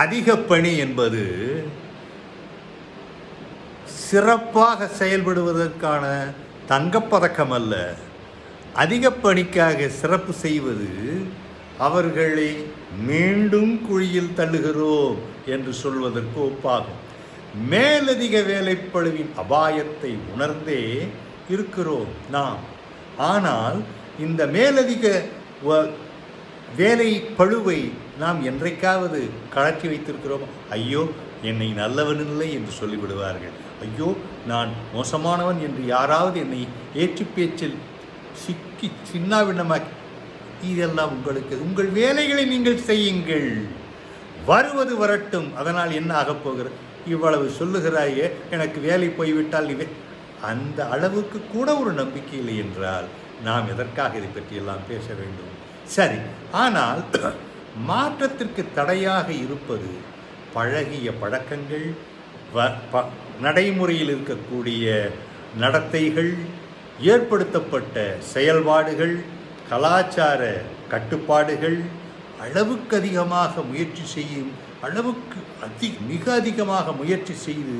அதிக பணி என்பது சிறப்பாக செயல்படுவதற்கான தங்கப்பதக்கம் அல்ல அதிக பணிக்காக சிறப்பு செய்வது அவர்களை மீண்டும் குழியில் தள்ளுகிறோம் என்று சொல்வதற்கு ஒப்பாகும். மேலதிக வேலைப்பழுவின் அபாயத்தை உணர்ந்தே இருக்கிறோம் நாம். ஆனால் இந்த மேலதிக வ- வேலை பழுவை நாம் என்றைக்காவது கழற்றி வைத்திருக்கிறோம்? ஐயோ என்னை நல்லவன் இல்லை என்று சொல்லிவிடுவார்கள். ஐயோ நான் மோசமானவன் என்று யாராவது என்னை ஏற்று பேச்சில் சிக்கி சின்னாவினமாக்கி இதெல்லாம் உங்களுக்கு உங்கள் வேலைகளை நீங்கள் செய்யுங்கள். வருவது வரட்டும் அதனால் என்ன ஆகப் போகிறது? இவ்வளவு சொல்லுகிறாயே எனக்கு வேலை போய்விட்டால் இவை அந்த அளவுக்கு கூட ஒரு நம்பிக்கை இல்லை என்றால் நாம் எதற்காக இதை பற்றியெல்லாம் பேச வேண்டும்? சரி ஆனால் மாற்றத்திற்கு தடையாக இருப்பது பழகிய பழக்கங்கள் வ- ப- நடைமுறையில் இருக்கக்கூடிய நடத்தைகள் ஏற்படுத்தப்பட்ட செயல்பாடுகள் கலாச்சார கட்டுப்பாடுகள் அளவுக்கு அதிகமாக முயற்சி செய்யும் அளவுக்கு அதி மிக அதிகமாக முயற்சி செய்து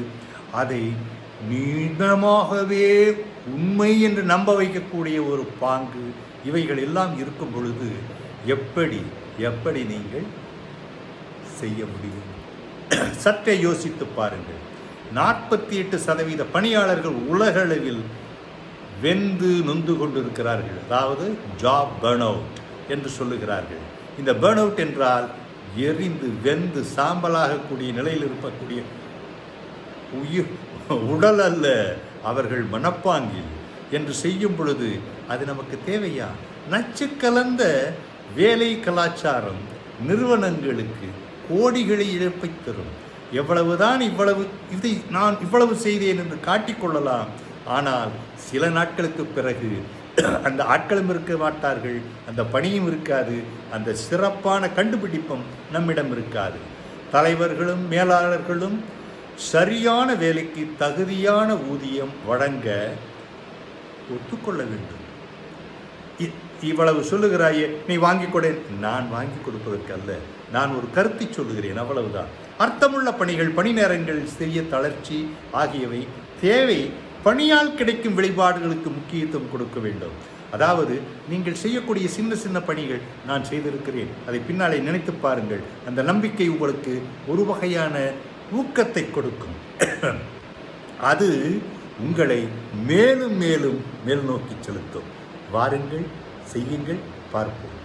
அதை நீண்டமாகவே உண்மை என்று நம்ப வைக்கக்கூடிய ஒரு பாங்கு இவைகள் எல்லாம் இருக்கும் பொழுது எப்படி எப்படி நீங்கள் செய்ய முடியும்? சற்றே யோசித்து பாருங்கள். நாற்பத்தி எட்டு சதவீத பணியாளர்கள் உலகளவில் வெந்து நொந்து கொண்டிருக்கிறார்கள். அதாவது ஜாப் பேர்ன் அவுட் என்று சொல்லுகிறார்கள். இந்த பேர்ன் அவுட் என்றால் எரிந்து வெந்து சாம்பலாகக்கூடிய நிலையில் இருக்கக்கூடிய உயிர் உடல் அல்ல. அவர்கள் மனப்பாங்கில் என்று செய்யும் பொழுது அது நமக்கு தேவையா? நச்சு கலந்த வேலை கலாச்சாரம் நிறுவனங்களுக்கு கோடிகளை இழப்பை தரும். எவ்வளவுதான் இவ்வளவு இதை நான் இவ்வளவு செய்தேன் என்று காட்டிக்கொள்ளலாம் ஆனால் சில நாட்களுக்கு பிறகு அந்த ஆட்களும் இருக்க மாட்டார்கள் அந்த பணியும் இருக்காது அந்த சிறப்பான கண்டுபிடிப்பும் நம்மிடம் இருக்காது. தலைவர்களும் மேலாளர்களும் சரியான வேலைக்கு தகுதியான ஊதியம் வழங்க ஒத்துக்கொள்ள வேண்டும். இ- இவ்வளவு சொல்லுகிறாயே நீ வாங்கிக் கொடு. நான் வாங்கி கொடுப்பதற்கு அல்ல. நான் ஒரு கருத்தை சொல்லுகிறேன். அவ்வளவுதான். அர்த்தமுள்ள பணிகள் பணி நேரங்கள் சிறிய தளர்ச்சி ஆகியவை தேவை. பணியால் கிடைக்கும் வெளிப்பாடுகளுக்கு முக்கியத்துவம் கொடுக்க வேண்டும். அதாவது நீங்கள் செய்யக்கூடிய சின்ன சின்ன பணிகள் நான் செய்திருக்கிறேன். அதை பின்னாலே நினைத்து பாருங்கள். அந்த நம்பிக்கை உங்களுக்கு ஒரு வகையான ஊக்கத்தை கொடுக்கும். அது உங்களை மேலும் மேலும் மேல் நோக்கி செலுத்தும். வாருங்கள் செய்யுங்கள் பார்ப்போம்.